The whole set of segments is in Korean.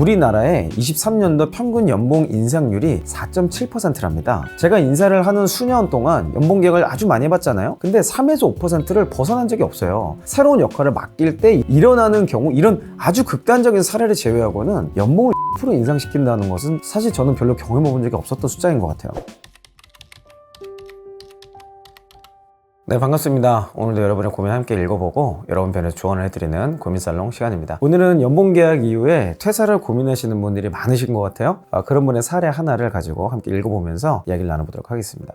우리나라의 23년도 평균 연봉 인상률이 4.7%랍니다. 제가 인사를 하는 수년 동안 연봉 계획을 아주 많이 해봤잖아요. 근데 3에서 5%를 벗어난 적이 없어요. 새로운 역할을 맡길 때 일어나는 경우 이런 아주 극단적인 사례를 제외하고는 연봉을 1% 인상시킨다는 것은 사실 저는 별로 경험해 본 적이 없었던 숫자인 것 같아요. 네 반갑습니다. 오늘도 여러분의 고민 함께 읽어보고 여러분 편에서 조언을 해드리는 고민살롱 시간입니다. 오늘은 연봉 계약 이후에 퇴사를 고민하시는 분들이 많으신 것 같아요. 아, 그런 분의 사례 하나를 가지고 함께 읽어보면서 이야기를 나눠보도록 하겠습니다.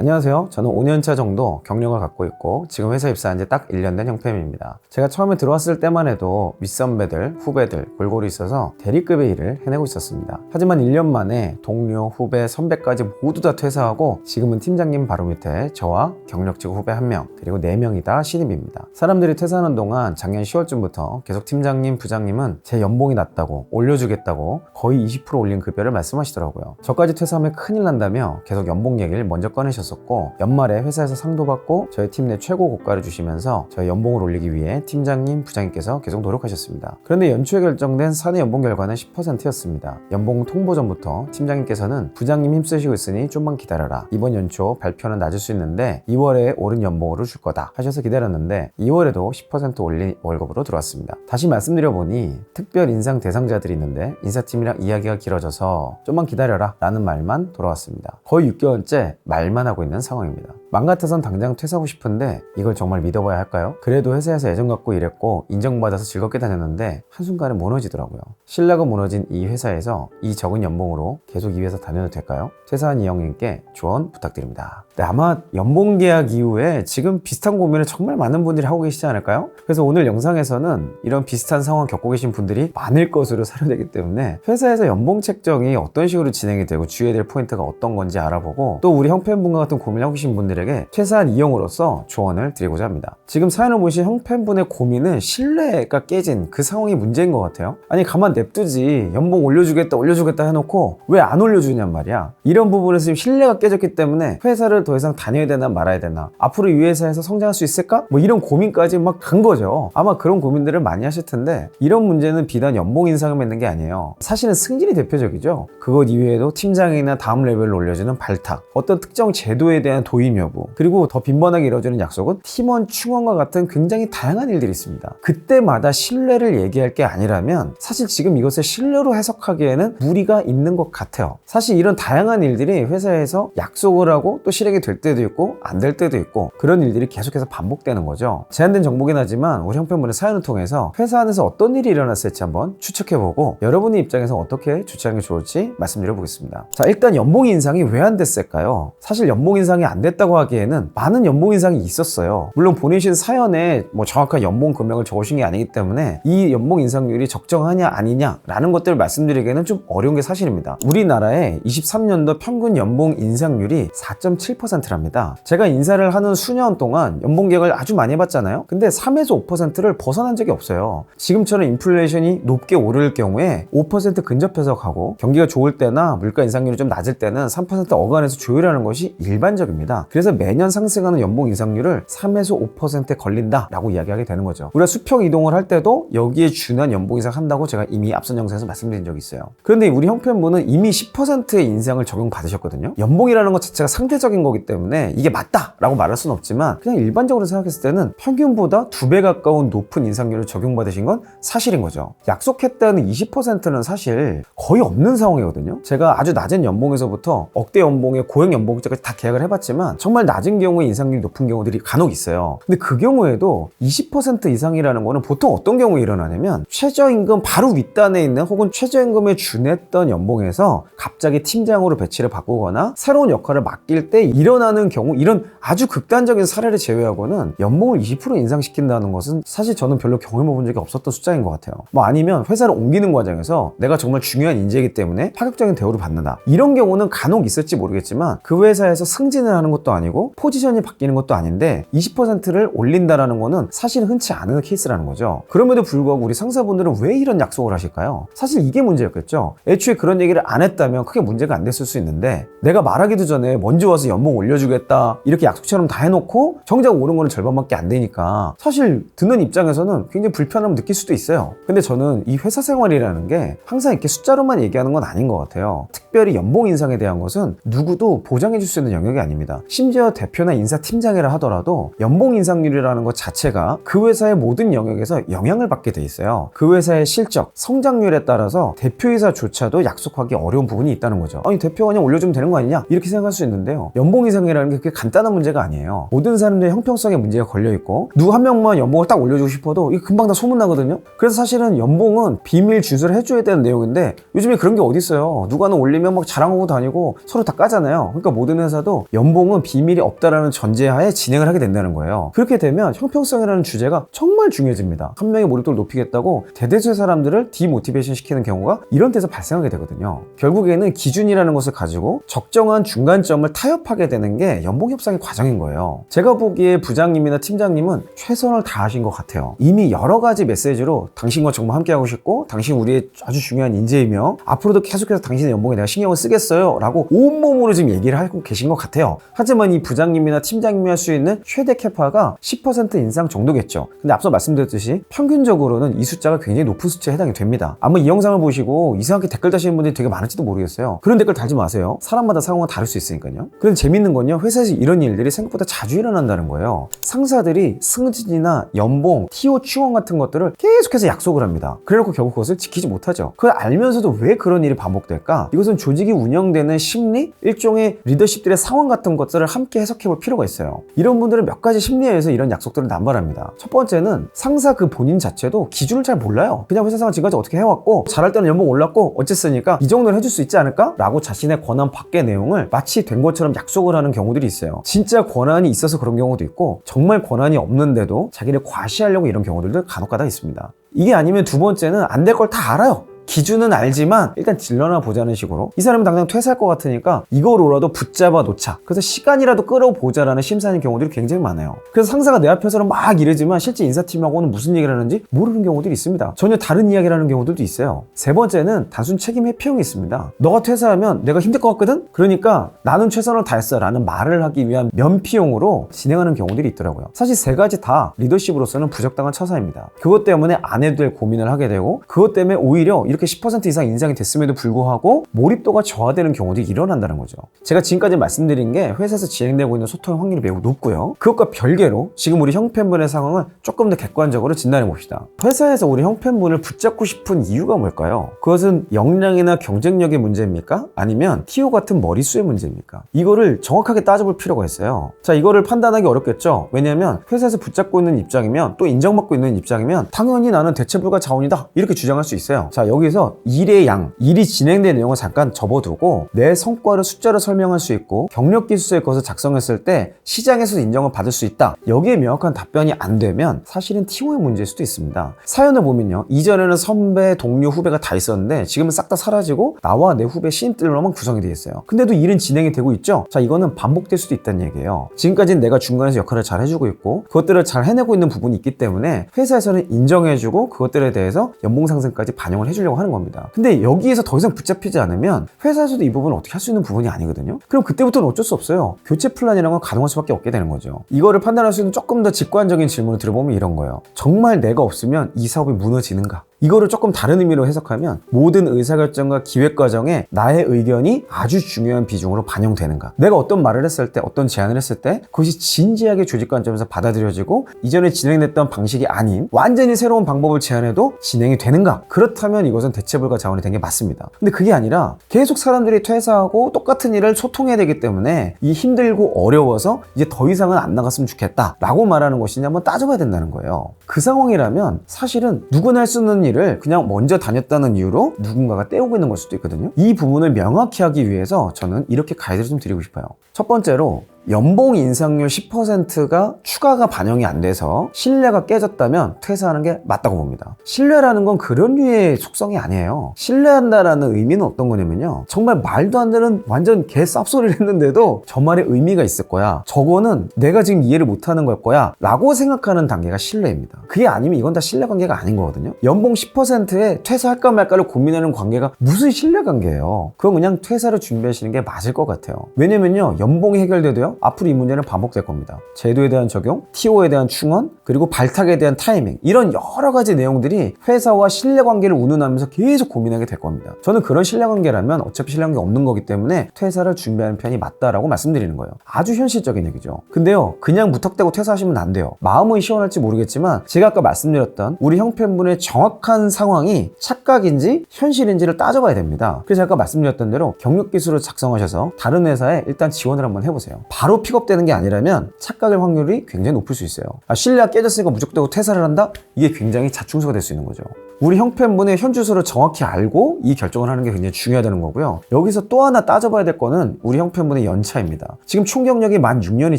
안녕하세요. 저는 5년차 정도 경력을 갖고 있고 지금 회사 입사한 지 딱 1년 된 형편입니다. 제가 처음에 들어왔을 때만 해도 윗선배들, 후배들 골고루 있어서 대리급의 일을 해내고 있었습니다. 하지만 1년 만에 동료, 후배, 선배까지 모두 다 퇴사하고 지금은 팀장님 바로 밑에 저와 경력직 후배 1명 그리고 4명이 다 신입입니다. 사람들이 퇴사하는 동안 작년 10월쯤부터 계속 팀장님, 부장님은 제 연봉이 낮다고 올려주겠다고 거의 20% 올린 급여를 말씀하시더라고요. 저까지 퇴사하면 큰일 난다며 계속 연봉 얘기를 먼저 꺼내셨 었고 연말에 회사에서 상도 받고 저희 팀 내 최고 고가를 주시면서 저희 연봉을 올리기 위해 팀장님, 부장님께서 계속 노력하셨습니다. 그런데 연초에 결정된 사내 연봉 결과는 10%였습니다. 연봉 통보 전부터 팀장님께서는 부장님 힘쓰시고 있으니 좀만 기다려라. 이번 연초 발표는 낮을 수 있는데 2월에 오른 연봉으로 줄 거다 하셔서 기다렸는데 2월에도 10% 올린 월급으로 들어왔습니다. 다시 말씀드려 보니 특별 인상 대상자들이 있는데 인사팀이랑 이야기가 길어져서 좀만 기다려라 라는 말만 돌아왔습니다. 거의 6개월째 말만 하고 있는 상황입니다. 맘 같아선 당장 퇴사하고 싶은데 이걸 정말 믿어봐야 할까요? 그래도 회사에서 애정 갖고 일했고 인정받아서 즐겁게 다녔는데 한순간에 무너지더라고요. 신뢰가 무너진 이 회사에서 이 적은 연봉으로 계속 이 회사 다녀도 될까요? 퇴사한 이 형님께 조언 부탁드립니다. 네, 아마 연봉 계약 이후에 지금 비슷한 고민을 정말 많은 분들이 하고 계시지 않을까요? 그래서 오늘 영상에서는 이런 비슷한 상황 겪고 계신 분들이 많을 것으로 사료되기 때문에 회사에서 연봉 책정이 어떤 식으로 진행이 되고 주의해야 될 포인트가 어떤 건지 알아보고 또 우리 형팬분과 같은 고민을 하고 계신 분들에게 최소한 이용으로서 조언을 드리고자 합니다. 지금 사연을 보신 형팬분의 고민은 신뢰가 깨진 그 상황이 문제인 것 같아요. 아니 가만 냅두지 연봉 올려주겠다 올려주겠다 해놓고 왜 안 올려주냔 말이야. 이런 부분에서 지금 신뢰가 깨졌기 때문에 회사를 더 이상 다녀야 되나 말아야 되나 앞으로 이 회사에서 성장할 수 있을까? 뭐 이런 고민까지 막 간 거죠. 아마 그런 고민들을 많이 하실 텐데 이런 문제는 비단 연봉 인상을 맺는 게 아니에요. 사실은 승진이 대표적이죠. 그것 이외에도 팀장이나 다음 레벨로 올려주는 발탁, 어떤 특정 제도 에 대한 도입 여부, 그리고 더 빈번하게 이루어지는 약속은 팀원 충원과 같은 굉장히 다양한 일들이 있습니다. 그때마다 신뢰를 얘기할 게 아니라면 사실 지금 이것을 신뢰로 해석하기에는 무리가 있는 것 같아요. 사실 이런 다양한 일들이 회사에서 약속을 하고 또 실행이 될 때도 있고 안 될 때도 있고 그런 일들이 계속해서 반복되는 거죠. 제한된 정보긴 하지만 우리 형편분의 사연을 통해서 회사 안에서 어떤 일이 일어났을지 한번 추측해보고 여러분의 입장에서 어떻게 조치하는 게 좋을지 말씀드려 보겠습니다. 자 일단 연봉 인상이 왜 안 됐을까요? 사실 연봉 인상이 안 됐다고 하기에는 많은 연봉 인상이 있었어요. 물론 보내신 사연에 뭐 정확한 연봉 금액을 적으신 게 아니기 때문에 이 연봉 인상률이 적정하냐 아니냐라는 것들을 말씀드리기에는 좀 어려운 게 사실입니다. 우리나라의 23년도 평균 연봉 인상률이 4.7%랍니다. 제가 인사를 하는 수년 동안 연봉 계획을 아주 많이 해봤잖아요. 근데 3에서 5%를 벗어난 적이 없어요. 지금처럼 인플레이션이 높게 오를 경우에 5% 근접해서 가고 경기가 좋을 때나 물가 인상률이 좀 낮을 때는 3% 어간에서 조율하는 것이 일반적입니다. 그래서 매년 상승하는 연봉 인상률을 3에서 5%에 걸린다라고 이야기하게 되는 거죠. 우리가 수평 이동을 할 때도 여기에 준한 연봉 인상 한다고 제가 이미 앞선 영상에서 말씀드린 적이 있어요. 그런데 우리 형편분은 이미 10%의 인상을 적용받으셨거든요. 연봉이라는 것 자체가 상대적인 거기 때문에 이게 맞다라고 말할 수는 없지만 그냥 일반적으로 생각했을 때는 평균보다 두 배 가까운 높은 인상률을 적용받으신 건 사실인 거죠. 약속했다는 20%는 사실 거의 없는 상황이거든요. 제가 아주 낮은 연봉에서부터 억대 연봉의 고액 연봉까지 다 계약을 해봤지만 정말 낮은 경우에 인상률이 높은 경우들이 간혹 있어요. 근데 그 경우에도 20% 이상이라는 거는 보통 어떤 경우에 일어나냐면 최저임금 바로 윗단에 있는 혹은 최저임금에 준했던 연봉에서 갑자기 팀장으로 배치를 바꾸거나 새로운 역할을 맡길 때 일어나는 경우 이런 아주 극단적인 사례를 제외하고는 연봉을 20% 인상시킨다는 것은 사실 저는 별로 경험해 본 적이 없었던 숫자인 것 같아요. 뭐 아니면 회사를 옮기는 과정에서 내가 정말 중요한 인재이기 때문에 파격적인 대우를 받는다. 이런 경우는 간혹 있을지 모르겠지만 그 회사에서 승진을 하는 것도 아니고 포지션이 바뀌는 것도 아닌데 20%를 올린다라는 거는 사실 흔치 않은 케이스라는 거죠. 그럼에도 불구하고 우리 상사분들은 왜 이런 약속을 하실까요? 사실 이게 문제였겠죠. 애초에 그런 얘기를 안 했다면 크게 문제가 안 됐을 수 있는데 내가 말하기도 전에 먼저 와서 연봉 올려주겠다 이렇게 약속처럼 다 해놓고 정작 오른 거는 절반밖에 안 되니까 사실 듣는 입장에서는 굉장히 불편함을 느낄 수도 있어요. 근데 저는 이 회사 생활이라는 게 항상 이렇게 숫자로만 얘기하는 건 아닌 것 같아요. 특별히 연봉 인상에 대한 것은 누구도 보장해 줄 수 있는 영역이 아닙니다. 심지어 대표나 인사팀장이라 하더라도 연봉 인상률이라는 것 자체가 그 회사의 모든 영역에서 영향을 받게 돼 있어요. 그 회사의 실적, 성장률에 따라서 대표이사조차도 약속하기 어려운 부분이 있다는 거죠. 아니 대표가 그냥 올려주면 되는 거 아니냐 이렇게 생각할 수 있는데요. 연봉 인상이라는 게 그렇게 간단한 문제가 아니에요. 모든 사람들의 형평성에 문제가 걸려 있고 누구 한 명만 연봉을 딱 올려주고 싶어도 이게 금방 다 소문 나거든요. 그래서 사실은 연봉은 비밀 준수를 해줘야 되는 내용인데 요즘에 그런 게 어디 있어요. 누가는 올리면 막 자랑하고 다니고 서로 다 까잖아요. 그러니까 모든 회사도 연봉은 비밀이 없다라는 전제하에 진행을 하게 된다는 거예요. 그렇게 되면 형평성이라는 주제가 정말 중요해집니다. 한 명의 몰입도를 높이겠다고 대대수의 사람들을 디모티베이션 시키는 경우가 이런 데서 발생하게 되거든요. 결국에는 기준이라는 것을 가지고 적정한 중간점을 타협하게 되는 게 연봉 협상의 과정인 거예요. 제가 보기에 부장님이나 팀장님은 최선을 다하신 것 같아요. 이미 여러 가지 메시지로 당신과 정말 함께하고 싶고 당신 우리의 아주 중요한 인재이며 앞으로도 계속해서 당신의 연봉에 내가 신경을 쓰겠어요 라고 온몸으로 지금 얘기를 하고 계신 것 같아요. 하지만 이 부장님이나 팀장님이 할 수 있는 최대 캐파가 10% 인상 정도겠죠. 근데 앞서 말씀드렸듯이 평균적으로는 이 숫자가 굉장히 높은 숫자에 해당이 됩니다. 아마 이 영상을 보시고 이상하게 댓글 다시는 분들이 되게 많을지도 모르겠어요. 그런 댓글 달지 마세요. 사람마다 상황은 다를 수 있으니까요. 그런데 재밌는 건요. 회사에서 이런 일들이 생각보다 자주 일어난다는 거예요. 상사들이 승진이나 연봉, TO 추원 같은 것들을 계속해서 약속을 합니다. 그래놓고 결국 그것을 지키지 못하죠. 그걸 알면서도 왜 그런 일이 반복될까? 이것은 조직이 운영되는 심리, 일종의 리더십들의 상황 같은 것들을 함께 해석해 볼 필요가 있어요. 이런 분들은 몇 가지 심리에 의해서 이런 약속들을 남발합니다. 첫 번째는 상사 그 본인 자체도 기준을 잘 몰라요. 그냥 회사 생활 지금까지 어떻게 해왔고 잘할 때는 연봉 올랐고 어쨌으니까 이 정도는 해줄 수 있지 않을까? 라고 자신의 권한 밖의 내용을 마치 된 것처럼 약속을 하는 경우들이 있어요. 진짜 권한이 있어서 그런 경우도 있고 정말 권한이 없는데도 자기를 과시하려고 이런 경우들도 간혹 가다 있습니다. 이게 아니면 두 번째는 안 될 걸 다 알아요. 기준은 알지만 일단 질러나 보자는 식으로 이 사람은 당장 퇴사할 것 같으니까 이거로라도 붙잡아 놓자. 그래서 시간이라도 끌어보자라는 심사하는 경우들이 굉장히 많아요. 그래서 상사가 내 앞에서는 막 이러지만 실제 인사팀하고는 무슨 얘기를 하는지 모르는 경우들이 있습니다. 전혀 다른 이야기를 하는 경우들도 있어요. 세 번째는 단순 책임 회피형이 있습니다. 너가 퇴사하면 내가 힘들 것 같거든? 그러니까 나는 최선을 다했어 라는 말을 하기 위한 면피용으로 진행하는 경우들이 있더라고요. 사실 세 가지 다 리더십으로서는 부적당한 처사입니다. 그것 때문에 안 해도 될 고민을 하게 되고 그것 때문에 오히려 이렇게 10% 이상 인상이 됐음에도 불구하고 몰입도가 저하되는 경우도 일어난다는 거죠. 제가 지금까지 말씀드린 게 회사에서 진행되고 있는 소통의 확률이 매우 높고요. 그것과 별개로 지금 우리 형편분의 상황을 조금 더 객관적으로 진단해 봅시다. 회사에서 우리 형편분을 붙잡고 싶은 이유가 뭘까요? 그것은 역량이나 경쟁력의 문제입니까? 아니면 TO 같은 머릿수의 문제입니까? 이거를 정확하게 따져볼 필요가 있어요. 자, 이거를 판단하기 어렵겠죠? 왜냐하면 회사에서 붙잡고 있는 입장이면 또 인정받고 있는 입장이면 당연히 나는 대체 불가 자원이다 이렇게 주장할 수 있어요. 자, 여기 여기서 일의 양, 일이 진행된 내용을 잠깐 접어두고 내 성과를 숫자로 설명할 수 있고 경력 기술서의 것을 작성했을 때 시장에서 인정을 받을 수 있다. 여기에 명확한 답변이 안 되면 사실은 TO의 문제일 수도 있습니다. 사연을 보면요. 이전에는 선배, 동료, 후배가 다 있었는데 지금은 싹 다 사라지고 나와 내 후배 신입들로만 구성이 되어 있어요. 근데도 일은 진행이 되고 있죠. 자, 이거는 반복될 수도 있다는 얘기예요. 지금까지는 내가 중간에서 역할을 잘 해주고 있고 그것들을 잘 해내고 있는 부분이 있기 때문에 회사에서는 인정해주고 그것들에 대해서 연봉 상승까지 반영을 해주려고 하는 겁니다. 근데 여기에서 더 이상 붙잡히지 않으면 회사에서도 이 부분을 어떻게 할 수 있는 부분이 아니거든요. 그럼 그때부터는 어쩔 수 없어요. 교체 플랜이라는 건 가동할 수밖에 없게 되는 거죠. 이거를 판단할 수 있는 조금 더 직관적인 질문을 들어보면 이런 거예요. 정말 내가 없으면 이 사업이 무너지는가? 이거를 조금 다른 의미로 해석하면 모든 의사결정과 기획 과정에 나의 의견이 아주 중요한 비중으로 반영되는가. 내가 어떤 말을 했을 때 어떤 제안을 했을 때 그것이 진지하게 조직 관점에서 받아들여지고 이전에 진행됐던 방식이 아닌 완전히 새로운 방법을 제안해도 진행이 되는가. 그렇다면 이것은 대체불가 자원이 된 게 맞습니다. 근데 그게 아니라 계속 사람들이 퇴사하고 똑같은 일을 소통해야 되기 때문에 이 힘들고 어려워서 이제 더 이상은 안 나갔으면 좋겠다 라고 말하는 것이냐 한번 따져봐야 된다는 거예요. 그 상황이라면 사실은 누구나 할 수 있는 일을 그냥 먼저 다녔다는 이유로 누군가가 떼오고 있는 걸 수도 있거든요. 이 부분을 명확히 하기 위해서 저는 이렇게 가이드를 좀 드리고 싶어요. 첫 번째로 연봉 인상률 10%가 추가가 반영이 안 돼서 신뢰가 깨졌다면 퇴사하는 게 맞다고 봅니다. 신뢰라는 건 그런 류의 속성이 아니에요. 신뢰한다라는 의미는 어떤 거냐면요. 정말 말도 안 되는 완전 개 쌉소리를 했는데도 저 말에 의미가 있을 거야. 저거는 내가 지금 이해를 못하는 걸 거야. 라고 생각하는 단계가 신뢰입니다. 그게 아니면 이건 다 신뢰 관계가 아닌 거거든요. 연봉 10%에 퇴사할까 말까를 고민하는 관계가 무슨 신뢰 관계예요. 그건 그냥 퇴사를 준비하시는 게 맞을 것 같아요. 왜냐면요. 연봉이 해결돼도요. 앞으로 이 문제는 반복될 겁니다. 제도에 대한 적용, TO에 대한 충원, 그리고 발탁에 대한 타이밍 이런 여러 가지 내용들이 회사와 신뢰 관계를 운운하면서 계속 고민하게 될 겁니다. 저는 그런 신뢰 관계라면 어차피 신뢰 관계 없는 거기 때문에 퇴사를 준비하는 편이 맞다라고 말씀드리는 거예요. 아주 현실적인 얘기죠. 근데요, 그냥 무턱대고 퇴사하시면 안 돼요. 마음은 시원할지 모르겠지만 제가 아까 말씀드렸던 우리 형편분의 정확한 상황이 착각인지 현실인지를 따져봐야 됩니다. 그래서 아까 말씀드렸던 대로 경력 기술을 작성하셔서 다른 회사에 일단 지원을 한번 해보세요. 바로 픽업되는 게 아니라면 착각일 확률이 굉장히 높을 수 있어요. 아, 신뢰가 깨졌으니까 무조건 퇴사를 한다? 이게 굉장히 자충수가 될 수 있는 거죠. 우리 형편분의 현 주소를 정확히 알고 이 결정을 하는 게 굉장히 중요하다는 거고요. 여기서 또 하나 따져봐야 될 거는 우리 형편분의 연차입니다. 지금 총 경력이 만 6년이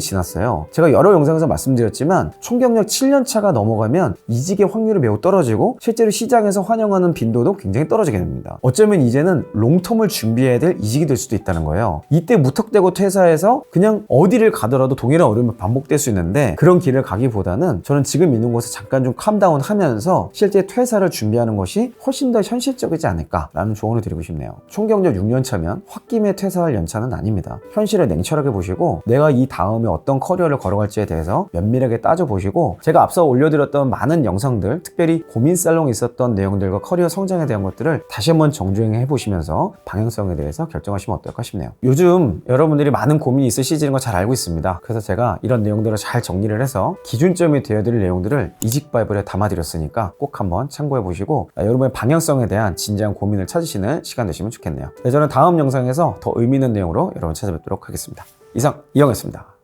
지났어요. 제가 여러 영상에서 말씀드렸지만 총 경력 7년 차가 넘어가면 이직의 확률이 매우 떨어지고 실제로 시장에서 환영하는 빈도도 굉장히 떨어지게 됩니다. 어쩌면 이제는 롱텀을 준비해야 될 이직이 될 수도 있다는 거예요. 이때 무턱대고 퇴사해서 그냥 어디를 가더라도 동일한 어려움이 반복될 수 있는데 그런 길을 가기보다는 저는 지금 있는 곳에 잠깐 좀 캄다운 하면서 실제 퇴사를 준비하는 것이 훨씬 더 현실적이지 않을까라는 조언을 드리고 싶네요. 총 경력 6년 차면 홧김에 퇴사할 연차는 아닙니다. 현실을 냉철하게 보시고 내가 이 다음에 어떤 커리어를 걸어갈지에 대해서 면밀하게 따져보시고 제가 앞서 올려드렸던 많은 영상들 특별히 고민 살롱에 있었던 내용들과 커리어 성장에 대한 것들을 다시 한번 정주행해 보시면서 방향성에 대해서 결정하시면 어떨까 싶네요. 요즘 여러분들이 많은 고민이 있으시지는 거잘 알고 있습니다. 그래서 제가 이런 내용들을 잘 정리를 해서 기준점이 되어드릴 내용들을 이직 바이블에 담아드렸으니까 꼭 한번 참고해 보시고 아, 여러분의 방향성에 대한 진지한 고민을 찾으시는 시간 되시면 좋겠네요. 네, 저는 다음 영상에서 더 의미 있는 내용으로 여러분 찾아뵙도록 하겠습니다. 이상 이영이었습니다.